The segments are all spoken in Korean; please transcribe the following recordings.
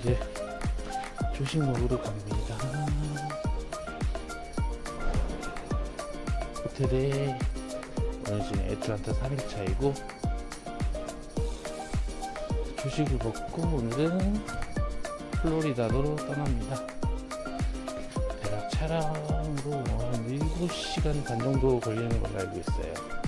이제 조식 먹으러 갑니다. 호텔에 오늘 지금 애틀란타 3일차이고 조식을 먹고 오늘은 플로리다로 떠납니다. 대략 차량으로 한 7시간 반 정도 걸리는 걸로 알고 있어요.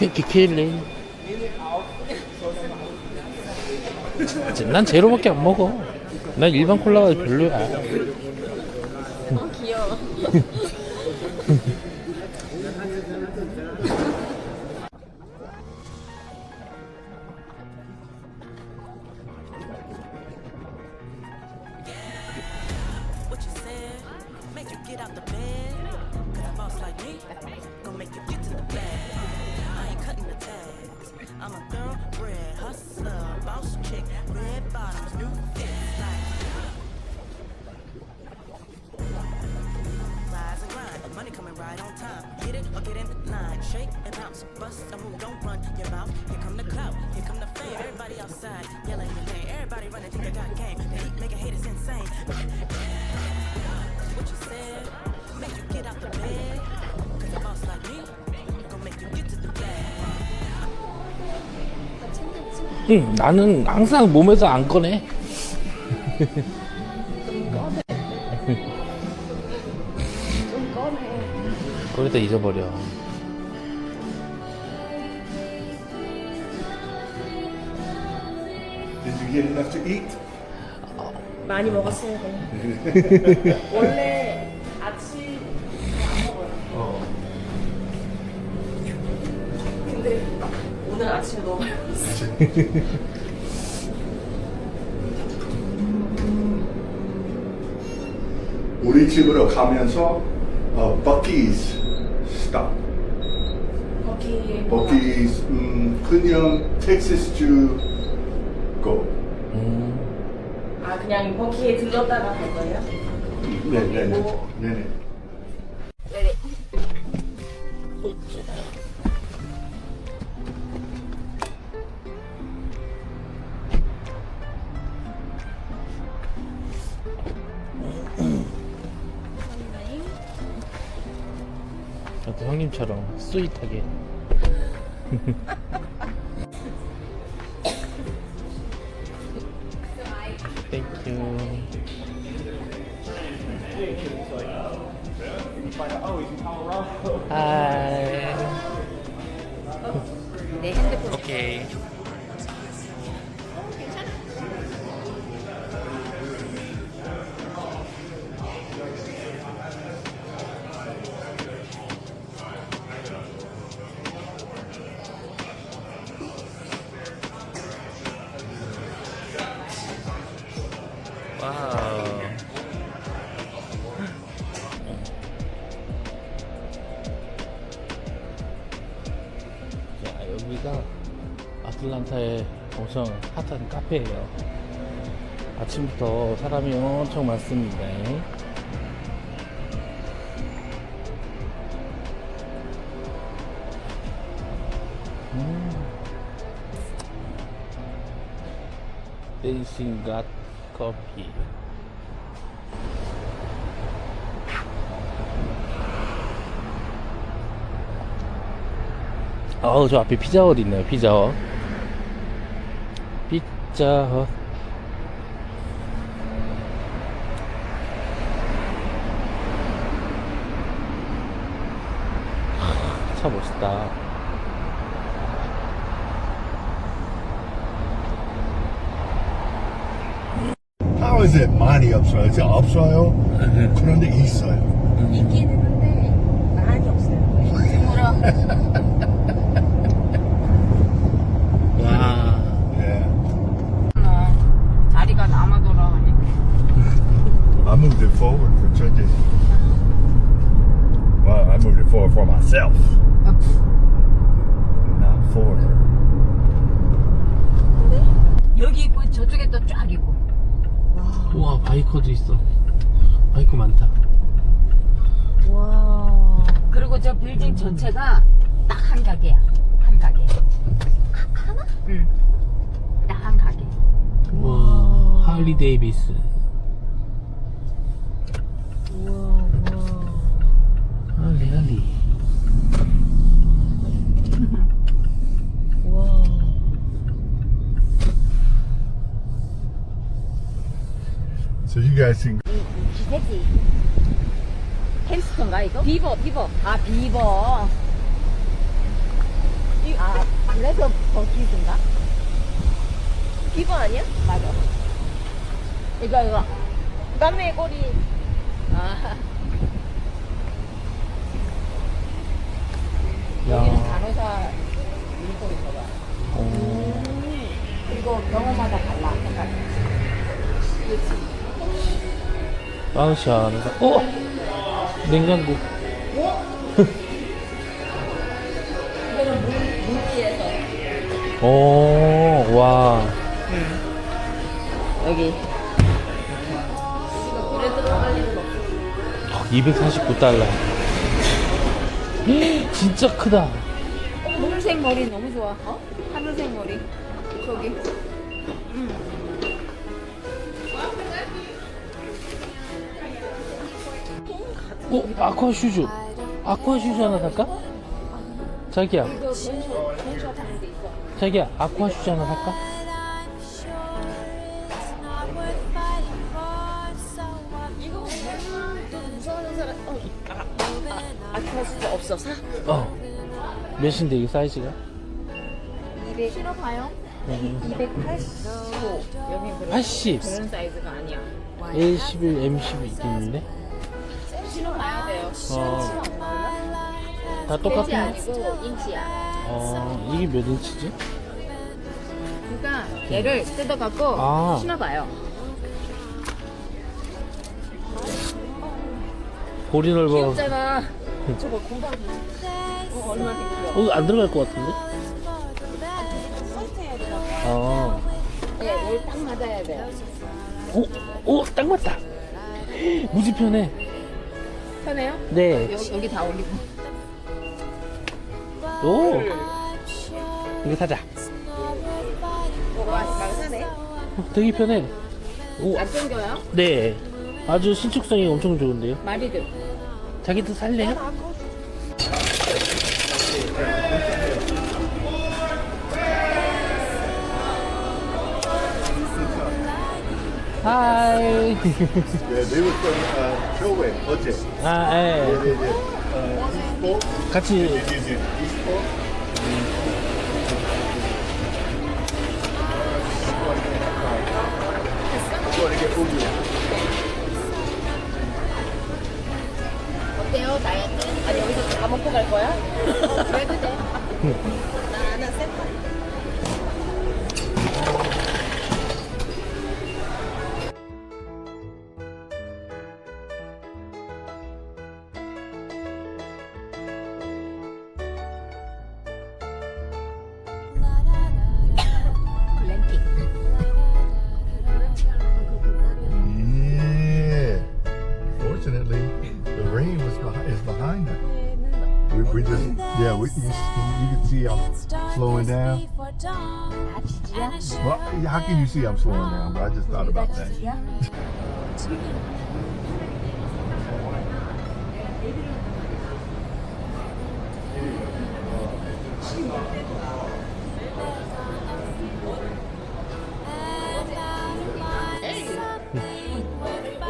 퀴- 퀴퀴리. 난 제로밖에 안 먹어. 난 일반 콜라가 별로야. 어, 귀여워. bust a move, don't run your mouth. Here come the clout, here come the fame. Everybody outside yelling your name. Everybody running, think I got game. The heat making haters insane. What you said, make you get out the bed. Cause a boss like me, gon' make you get to the bag. 응, 나는 항상 몸에서 안 꺼내. 좀 꺼내. 거기다 잊어버려. You get enough to eat? 많이 먹었어야 돼. 원래 아침 안 먹어요. 근데 오늘 아침에 너무 많이 먹었어. 우리 집으로 가면서 어, 버키스 스탑. 거기 버키스 음, 그냥 텍사스주 고. 음, 아 그냥 버키에 들렀다가 갈 거예요? 네네네. 네네. 나도 형님처럼 스윗하게. 땡큐. 와우. 자, 여기가 아틀란타의 엄청 핫한 카페예요. 아침부터 사람이 엄청 많습니다. 음. 댄싱 갓 커피. 어우, 저 앞에 피자헛 있네요, 피자헛. 피자헛. 차 멋있다. How is it 많이 없어요? 이제 없어요? 그런데 있어요. 있긴 있는데 많이 없어요. 드물어. 와. Yeah. 어, 자리가 남아 돌아가니까. I moved it forward for judges. Well, I moved it forward for myself. 바이커도 있어. 바이커 많다. 와. 그리고 저 빌딩 전체가 딱 한 가게야. 한 가게. 하나? 응. 딱 한 가게. 우와, 할리 데이비스. 할리, 할리. So you guys can 기세지. 햄스터인가 이거? 비버, 비버. 아, 비버. 아, 그래서 버킷인가? 비버 아니야? 맞아. 이거, 이거. 남의 꼬리. 아, 여기는 야. 간호사 유니폼인가 봐. 그리고 병원마다 달라. 약간. 그 치. 빵 시원하다. 어? 냉장고. 이거는 물. 오, 와. 여기. 이거 물에 들어갈 일은 없어. 249달러. 진짜 크다. 어, 하늘색 머리 너무 좋아. 어? 하늘색 머리. 저기. 어, 아쿠아 슈즈. 아쿠아 슈즈 하나 살까? 자기야. 자기야, 아쿠아 슈즈 하나 살까? 이거 또 무서워하는 사람, 어, 아, 아, 없어. 사? 어. 몇인데, 이게 사이즈가? 200. 실어봐요. 285. 여기 그런, 80. 그런 사이즈가 아니야. L11, M12 있겠는데? 실어봐야 돼요. 어. 다 똑같은. 아니고 인치야. 어, 이게 몇 인치지? 그러니까 얘를 뜯어갖고 아. 신어봐요. 볼이 넓어. 귀엽잖아. 저거 공간 어, 얼마 되고요? 어, 안 들어갈 것 같은데? 어. 예, 여기 딱 맞아야 돼요. 오, 오, 딱 맞다. 무지 편해. 편해요? 네. 여기, 여기 다 올리고. 오. 이거 사자. 뭐가 막 사네? 어, 되게 편해. 오, 안 땡겨요? 네. 아주 신축성이 엄청 좋은데요. 마리들. 자기도 살래요? 하이. Yeah, they were from uh, Kilway, 어제. 아, 예. Yeah, yeah, yeah. Uh, Eastport. 같이 Yeah, yeah, yeah. Eastport. I'm going to get Ubi. 어때요, 다이어트? 아니, 여기서 다 먹고 갈 거야? 그래도 돼. 나 하나 세트. Slowing down. 아? Well, how can you see I'm slowing down? But I just thought about that.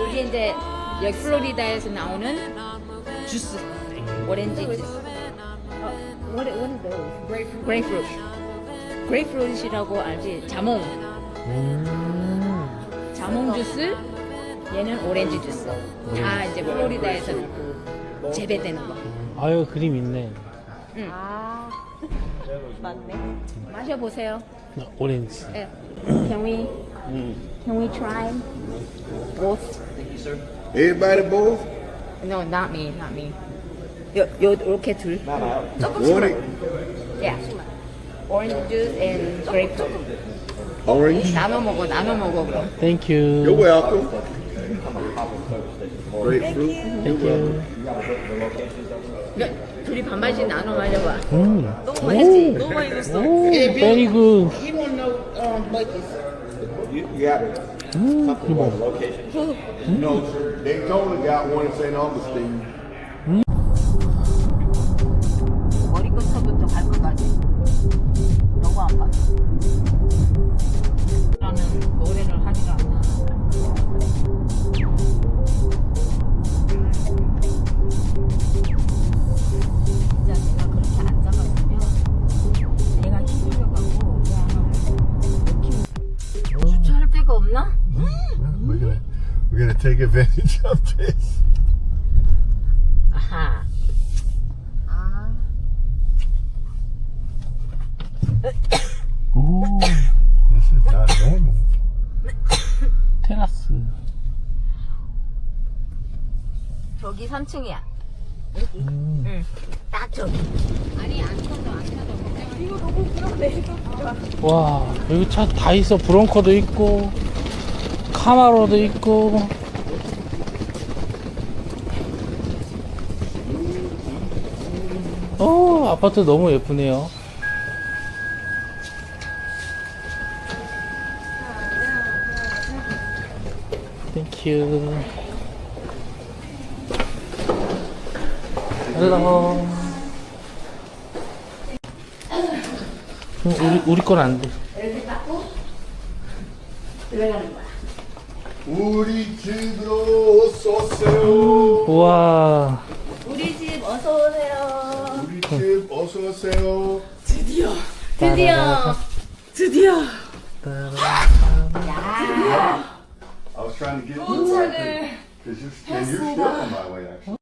이게 이제 여기 플로리다에서 나오는 주스. 오렌지 주스. 어, what what is those? Grapefruit. Grapefruit. Grapefruit이라고 알지? 자몽. 음. 자몽 주스. 얘는 오렌지 주스. 다 이제 플로리다에서 그 재배되는 거. 아유 그림 있네. 아 맞네. 마셔보세요. 나 오렌지. 예. Can we can we try both? Everybody both? No, not me, not me. 요, 요, 요렇게 둘. It? Yeah. Orange juice and grapefruit. Orange? 나눠 먹어, 나눠 먹어 그럼. Thank You're you. welcome. Grapefruit? Thank you. 이거 둘이 반반씩 나눠 마셔봐. 음. 너무 맛있지? 너무 맛있었어. 오, very good. You don't know um, is. You, you got it. 음, 이거. No, Daytona got one in St. Augustine. 없나? We're gonna we're gonna take advantage of this. 아하. 아. 오, This is not normal. 테라스. 저기 3층이야. 여기. 응. 딱 저기. 아니 안 켜도 안 켜도. 이거 너무 불안해. 와, 여기 차 다 있어. 브롱커도 있고, 카마로도 있고. 오, 아파트 너무 예쁘네요. 땡큐. 헬로. 음, 우리 우리 건 안 돼. 이렇게 닦고 들어가는 거야. 우리 집으로 어서 오세요. 우와. 우리 집 어서 오세요. 우리 집 어서 오세요. 드디어. 드디어. I was trying to get you because you're, and you're still on my way, actually.